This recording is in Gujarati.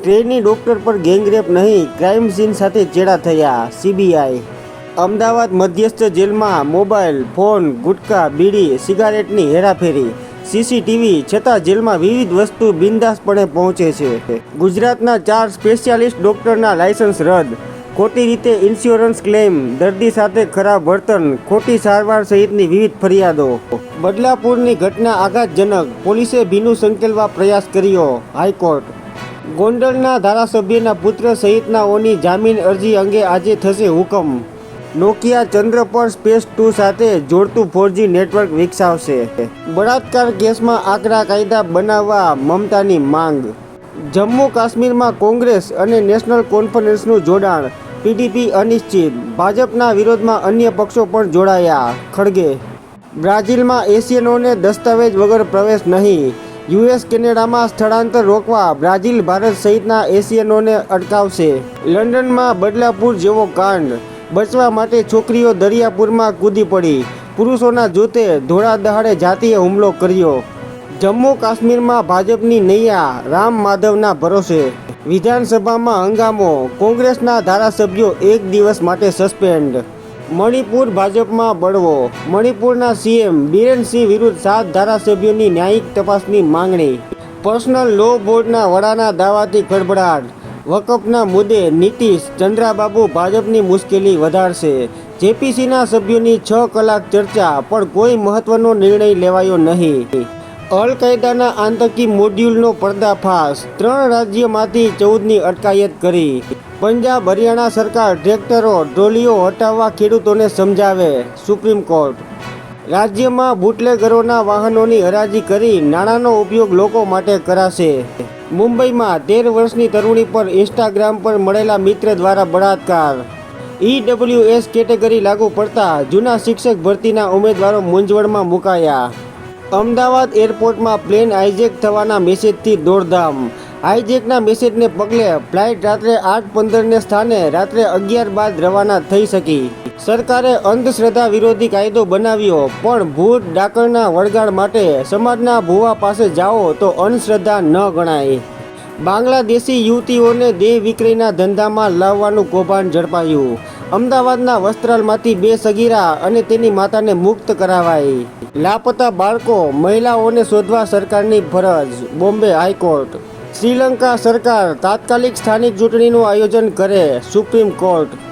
ટ્રેની ડોક્ટર પર ગેંગરેપ નહીં, ક્રાઇમ સીન સાથે ચેડા થયા સીબીઆઈ. અમદાવાદ મધ્યસ્થ જેલમાં મોબાઈલ, ફોન, ગુટકા, બીડી, સિગારેટની હેરાફેરી. સીસીટીવી છતાં જેલમાં વિવિધ વસ્તુ બિંદાસપણે પહોંચે છે. ગુજરાતના ચાર સ્પેશિયાલિસ્ટ ડોક્ટરના લાયસન્સ રદ. ખોટી રીતે ઇન્સ્યોરન્સ ક્લેમ, દર્દી સાથે ખરાબ વર્તન, ખોટી સારવાર સહિતની વિવિધ ફરિયાદો. બદલાપુરની ઘટના આઘાતજનક, પોલીસે ભીનું સંકેલવા પ્રયાસ કર્યો હાઈકોર્ટ. ગોંડલના ધારાસભ્યના પુત્ર સહિતનાઓની જામીન અરજી અંગે આજે થશે હુકમ. નોકિયા ચંદ્ર પર સ્પેસ ટુ સાથે જોડતું ફોરજી નેટવર્ક વિકસાવશે. બળાત્કાર કેસમાં આકરા કાયદા બનાવવા મમતાની માંગ. જમ્મુ કાશ્મીરમાં કોંગ્રેસ અને નેશનલ કોન્ફરન્સનું જોડાણ. પીડીપી અનિશ્ચિત. ભાજપના વિરોધમાં અન્ય પક્ષો પણ જોડાયા. ખડગે. બ્રાઝિલમાં એશિયનોને દસ્તાવેજ વગર પ્રવેશ નહીં. યુએસ કેનેડામાં સ્થળાંતર રોકવા બ્રાઝિલ ભારત સહિતના એશિયનોને અટકાવશે. લંડનમાં બદલાપુર જેવો કાંડ. બચવા માટે છોકરીઓ દરિયાપુરમાં કૂદી પડી. પુરુષોના જૂથે ધોળા દહાડે જાતીય હુમલો કર્યો. જમ્મુ કાશ્મીરમાં ભાજપની નૈયા, રામ માધવના ભરોસે. વિધાનસભામાં હંગામો. કોંગ્રેસના ધારાસભ્યો એક દિવસ માટે સસ્પેન્ડ. મણિપુર ભાજપમાં બળવો. મણિપુરના સીએમ બિરેનસિંહ વિરુદ્ધ સાત ધારાસભ્યોની ન્યાયિક તપાસની માંગણી. પર્સનલ લો બોર્ડના વડાના દાવાથી ગડબડાટ વકફના મુદ્દે નીતિશ ચંદ્રાબાબુ ભાજપની મુશ્કેલી વધારશે. જેપીસીના સભ્યોની છ કલાક ચર્ચા, પણ કોઈ મહત્વનો નિર્ણય લેવાયો નહીં. અલ કાયદાના આતંકી મોડ્યુલનો પર્દાફાશ. ત્રણ રાજ્યમાંથી ચૌદની અટકાયત કરી. પંજાબ, હરિયાણા સરકાર ટ્રેક્ટરો ટ્રોલીઓ હટાવવા ખેડૂતોને સમજાવે સુપ્રીમ કોર્ટ. રાજ્યમાં બુટલેગરોના વાહનોની હરાજી કરી નાણાંનો ઉપયોગ લોકો માટે કરાશે. મુંબઈમાં તેર વર્ષની તરુણી પર ઇન્સ્ટાગ્રામ પર મળેલા મિત્ર દ્વારા બળાત્કાર. ઈડબ્લ્યુએસ કેટેગરી લાગુ પડતા જૂના શિક્ષક ભરતીના ઉમેદવારો મૂંઝવણમાં મુકાયા. અમદાવાદ એરપોર્ટમાં પ્લેન હાઇજેક થવાના મેસેજથી દોડધામ. હાઇજેકના મેસેજને પગલે ફ્લાઇટ રાત્રે આઠ પંદરને સ્થાને રાત્રે અગિયાર બાદ રવાના થઈ શકી. સરકારે અંધશ્રદ્ધા વિરોધી કાયદો બનાવ્યો, પણ ભૂત ડાકણના વળગાડ માટે સમાજના ભુવા પાસે જાઓ તો અંધશ્રદ્ધા ન ગણાય. બાંગ્લાદેશી યુવતીઓને દેહ વિક્રયના ધંધામાં લાવવાનું કૌભાંડ ઝડપાયું. અમદાવાદના વસ્ત્રાલમાંથી બે સગીરા અને તેની માતાને મુક્ત કરાવાઈ. લાપતા બાળકો મહિલાઓને શોધવા સરકારની ફરજ, બોમ્બે હાઈકોર્ટ શ્રીલંકા સરકાર તાત્કાલિક સ્થાનિક ચૂંટણીનું આયોજન કરે સુપ્રીમ કોર્ટ.